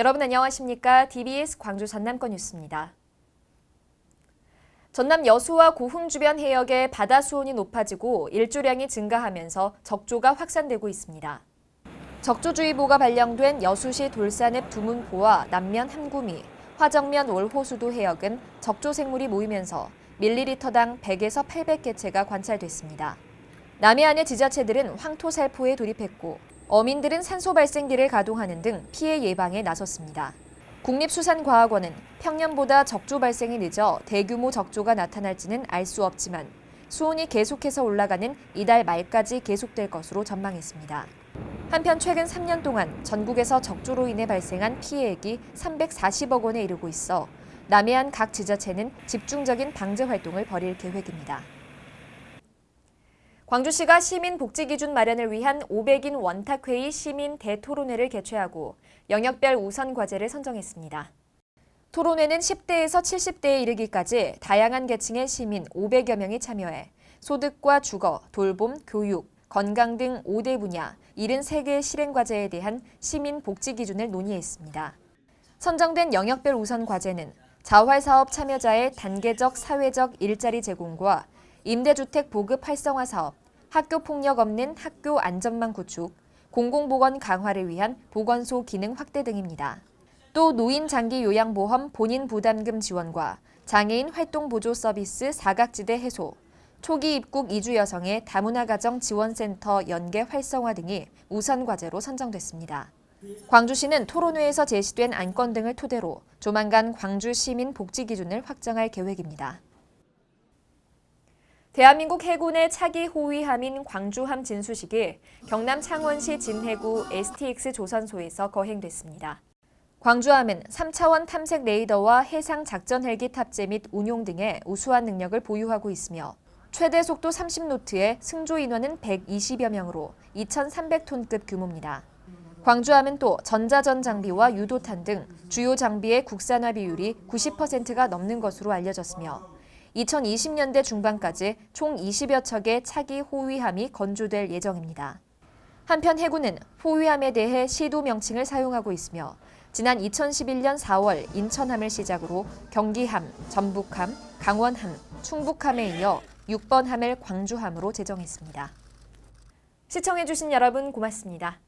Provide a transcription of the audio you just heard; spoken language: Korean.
여러분 안녕하십니까? DBS 광주 전남권 뉴스입니다. 전남 여수와 고흥 주변 해역의 바다 수온이 높아지고 일조량이 증가하면서 적조가 확산되고 있습니다. 적조주의보가 발령된 여수시 돌산읍 두문포와 남면 함구미, 화정면 월호수도 해역은 적조 생물이 모이면서 밀리리터당 100에서 800개체가 관찰됐습니다. 남해안의 지자체들은 황토 살포에 돌입했고 어민들은 산소 발생기를 가동하는 등 피해 예방에 나섰습니다. 국립수산과학원은 평년보다 적조 발생이 늦어 대규모 적조가 나타날지는 알 수 없지만 수온이 계속해서 올라가는 이달 말까지 계속될 것으로 전망했습니다. 한편 최근 3년 동안 전국에서 적조로 인해 발생한 피해액이 340억 원에 이르고 있어 남해안 각 지자체는 집중적인 방제 활동을 벌일 계획입니다. 광주시가 시민 복지 기준 마련을 위한 500인 원탁회의 시민 대토론회를 개최하고 영역별 우선 과제를 선정했습니다. 토론회는 10대에서 70대에 이르기까지 다양한 계층의 시민 500여 명이 참여해 소득과 주거, 돌봄, 교육, 건강 등 5대 분야 73개의 실행 과제에 대한 시민 복지 기준을 논의했습니다. 선정된 영역별 우선 과제는 자활사업 참여자의 단계적 사회적 일자리 제공과 임대주택 보급 활성화 사업, 학교 폭력 없는 학교 안전망 구축, 공공보건 강화를 위한 보건소 기능 확대 등입니다. 또 노인 장기 요양보험 본인 부담금 지원과 장애인 활동 보조 서비스 사각지대 해소, 초기 입국 이주 여성의 다문화 가정 지원센터 연계 활성화 등이 우선 과제로 선정됐습니다. 광주시는 토론회에서 제시된 안건 등을 토대로 조만간 광주 시민 복지 기준을 확정할 계획입니다. 대한민국 해군의 차기 호위함인 광주함 진수식이 경남 창원시 진해구 STX 조선소에서 거행됐습니다. 광주함은 3차원 탐색 레이더와 해상 작전 헬기 탑재 및 운용 등의 우수한 능력을 보유하고 있으며 최대 속도 30노트의 승조 인원은 120여 명으로 2,300톤급 규모입니다. 광주함은 또 전자전 장비와 유도탄 등 주요 장비의 국산화 비율이 90%가 넘는 것으로 알려졌으며 2020년대 중반까지 총 20여 척의 차기 호위함이 건조될 예정입니다. 한편 해군은 호위함에 대해 시도 명칭을 사용하고 있으며 지난 2011년 4월 인천함을 시작으로 경기함, 전북함, 강원함, 충북함에 이어 6번 함을 광주함으로 제정했습니다. 시청해주신 여러분 고맙습니다.